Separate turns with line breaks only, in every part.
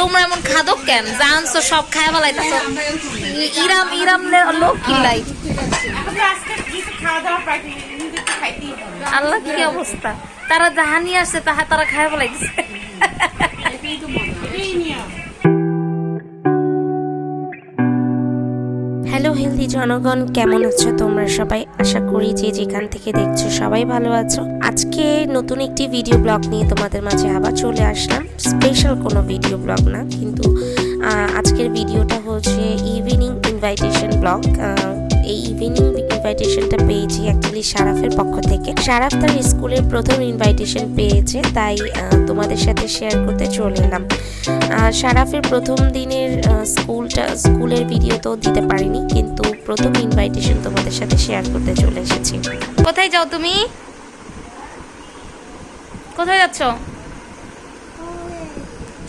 তোমরা এমন খাদক কেন? জানছো, সব খায় বলাইতেছ ইরাম ইরাম লোক
খাইতেই হবে
আল্লাহ, কি অবস্থা? তারা জাহানি আসছে, তাহা তারা খায় বলাইতেছে
হেলদি জনগণ, কেমন আছো তোমরা সবাই? আশা করি যে যেখান থেকে দেখছ সবাই ভালো আছো। আজকে নতুন একটি ভিডিও ব্লগ নিয়ে তোমাদের মাঝে আবার চলে আসলাম। স্পেশাল কোনো ভিডিও ব্লগ না, কিন্তু আজকের ভিডিওটা হচ্ছে ইভিনিং ইনভাইটেশন ব্লগ ইনভাইটেশনটা পেয়েছি অ্যাকচুয়ালি শারাফের পক্ষ থেকে। শারাফ তার স্কুলের প্রথম ইনভাইটেশন পেয়েছে তাই তোমাদের সাথে শেয়ার করতে চলে এলাম। আহ, শারাফের প্রথম দিনের স্কুলটা স্কুলের ভিডিও তো দিতে পারিনি কিন্তু প্রথম ইনভাইটেশন তোমাদের সাথে শেয়ার করতে চলে এসেছি।
কোথায় যাও তুমি? কোথায় যাচ্ছ?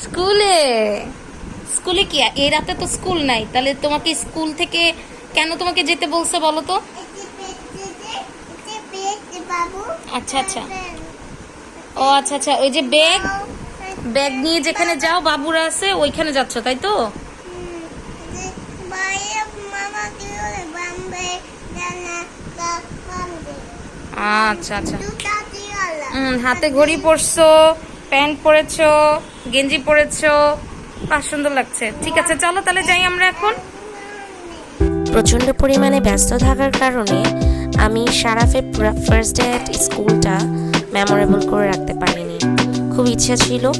স্কুলে। স্কুলে কি? এই রাতে তো স্কুল নাই তাহলে তোমাকে স্কুল থেকে কেন তোমাকে যেতে বলছে বলো তো? আচ্ছা আচ্ছা। ও আচ্ছা আচ্ছা ওই যে ব্যাগ। ব্যাগ নিয়ে যেখানে যাও বাবুরা আছে ওইখানে যাচ্ছ তাই তো? আচ্ছা আচ্ছা। হুম হাতে ঘড়ি পরছো প্যান্ট পরেছো গেঞ্জি পরেছো। বাহ সুন্দর লাগছে। ঠিক আছে চলো তাহলে যাই আমরা এখন।
প্রচণ্ড পরিমাণে ব্যস্ত থাকার কারণে আমি শারাফের ফার্স্ট ডে স্কুলটা মেমোরেবল করে রাখতে পারিনি। খুব ইচ্ছা ছিল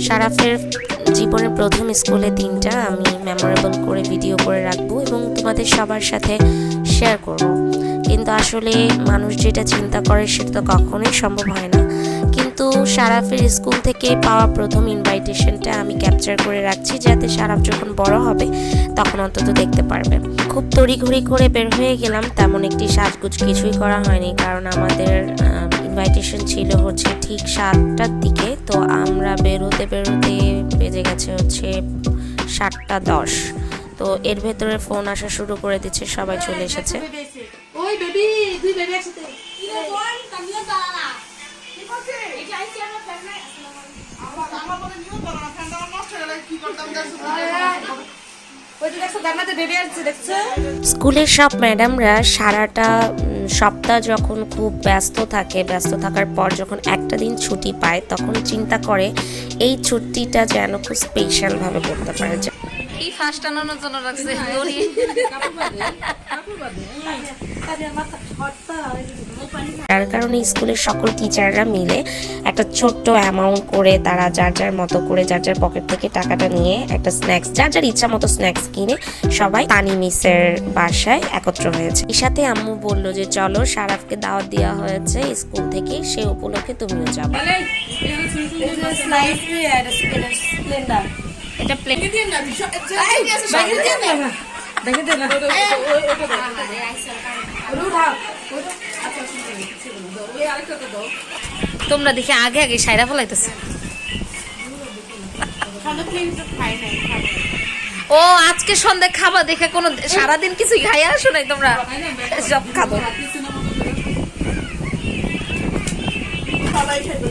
সারাফের জীবনের প্রথম স্কুলের দিনটা আমি মেমোরেবল করে ভিডিও করে রাখব এবং তোমাদের সবার সাথে শেয়ার করব। কিন্তু আসলে মানুষ যেটা চিন্তা করে সেটা তো কখনোই সম্ভব হয় না। কিন্তু সারাফের স্কুল থেকে পাওয়া প্রথম ইনভাইটেশনটা আমি ক্যাপচার করে রাখছি যাতে সারাফ যখন বড় হবে, তখন অন্তত দেখতে পারবে। খুব তড়িঘড়ি করে বের হয়ে গেলাম, তেমন একটি সাজগুজ কিছুই করা হয়নি, কারণ আমাদের ইনভাইটেশন ছিল হচ্ছে ঠিক সাতটার দিকে, তো আমরা বেরোতে বেরোতে বেজে গেছে হচ্ছে সাতটা দশ। তো এর ভেতরে ফোন আসা শুরু করে দিচ্ছে, সবাই চলে এসেছে।
ওই বেবি দুই বেবি একসাথে
স্কুলের সব ম্যাডামরা সারাটা সপ্তাহ যখন খুব ব্যস্ত থাকে, ব্যস্ত থাকার পর যখন একটা দিন ছুটি পায়, তখন চিন্তা করে এই ছুটিটা যেন খুব স্পেশালভাবে করতে পারে। যে-
কি ফার্স্ট আনানোর জন্য রাখছে দড়ি
তার কারণে স্কুলের সকল টিচাররা মিলে একটা ছোট্ট অ্যামাউন্ট করে তারা যার যার মতো করে যার যার পকেট থেকে টাকাটা নিয়ে একটা স্ন্যাক্স যার যার ইচ্ছা মতো স্ন্যাক্স কিনে সবাই তানি মিসের বাসায় একত্র হয়েছে। এর সাথে আম্মু বলল যে চলো সারাফকে দাওয়াত দেওয়া হয়েছে স্কুল থেকে সে উপলক্ষে তুমিও যাবে।
এটা প্লেট তোমরা দেখে আগে আগে সাইরা ফলাইতেছে।
খাই নাই খাব।
ও আজকে সন্ধ্যা খাবা দেখে কোনো সারাদিন কিছু খাইয়া আসো নাই তোমরা। সব খাব।
সবাই খাইবো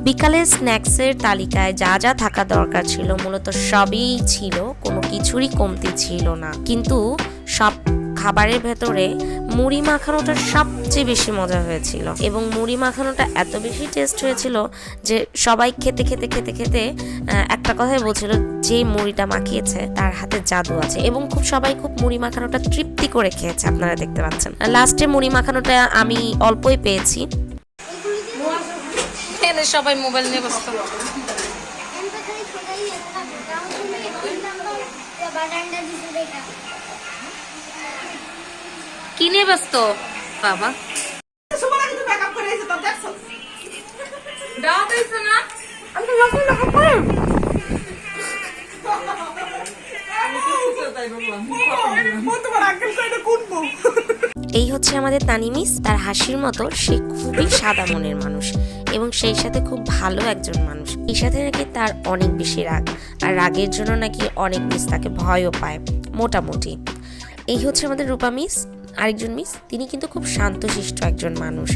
বিকালে স্ন্যাক্সের তালিকায় যা যা থাকা দরকার ছিল, মূলত সবই ছিল, কোনো কিছুরই কমতি ছিল না। কিন্তু সব খাবারের ভেতরে মুড়ি মাখানোটা সবচেয়ে বেশি মজা হয়েছিল। এবং মুড়ি মাখানোটা এত বেশি টেস্ট হয়েছিল যে সবাই খেতে খেতে খেতে খেতে একটা কথাই বলছিল যে মুড়িটা মাখিয়েছে তার হাতে জাদু আছে। এবং খুব সবাই খুব মুড়ি মাখানোটা তৃপ্তি করে খেয়েছে আপনারা দেখতে পাচ্ছেন। লাস্টে মুড়ি মাখানোটা আমি অল্পই পেয়েছি।
সবাই মোবাইল নিয়ে ব্যস্ত। কি নিয়ে ব্যস্ত? বাবা।
কোন?
এই হচ্ছে আমাদের তানিমিস তার হাসির মতো সে খুবই সাদা মনের মানুষ এবং সেই সাথে খুব ভালো একজন মানুষ। এই সাথে নাকি তার অনেক বেশি রাগ, আর রাগের জন্য নাকি অনেক মিস তাকে ভয়ও পায়, মোটামুটি। এই হচ্ছে আমাদের রূপা মিস আরেকজন মিস তিনি কিন্তু খুব শান্তশিষ্ট একজন মানুষ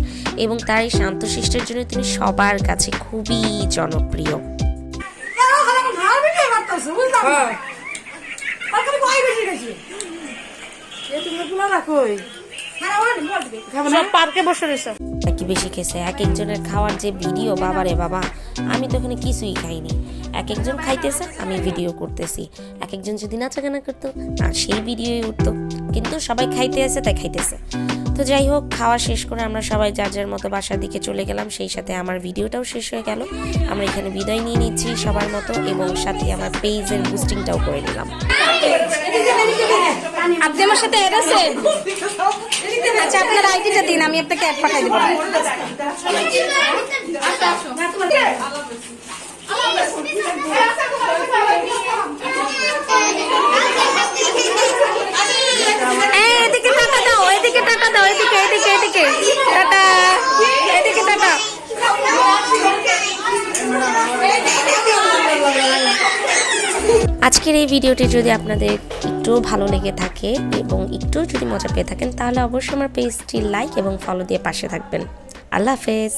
এবং তার এই শান্তশিষ্টের জন্য তিনি সবার কাছে খুবই জনপ্রিয়।
পার্কে বসে রয়েছে।
নাকি বেশি খেয়েছে এক একজনের খাওয়ার যে ভিডিও বাবারে বাবা আমি তো ওখানে কিছুই খাইনি। এক একজন খাইতেছে আমি ভিডিও করতেছি। এক একজন যদি নাচাগানা করতো আর সেই ভিডিওই উঠতো। কিন্তু সবাই খাইতে আছে তাই খাইতেছে। তো যাই হোক খাওয়া শেষ করে আমরা সবাই যার যার মতো বাসার দিকে চলে গেলাম সেই সাথে আমার ভিডিওটাও শেষ হয়ে গেল। আমরা এখানে বিদায় নিয়ে নিচ্ছি সবার মতো এবং সাথে আমার পেজের বুস্টিংটাও করে নিলাম।
আপনি আমার সাথে অ্যাড আছেন আচ্ছা আপনার আইডিটা দিন আমি আপনাকে অ্যাড পাঠাই দেবো। এই,
আজকের এই ভিডিওটি যদি আপনাদের একটু ভালো লেগে থাকে এবং একটু যদি মজা পেয়ে থাকেন, তাহলে অবশ্যই আমার পেজটি লাইক এবং ফলো দিয়ে পাশে থাকবেন। আল্লাহ হাফেজ।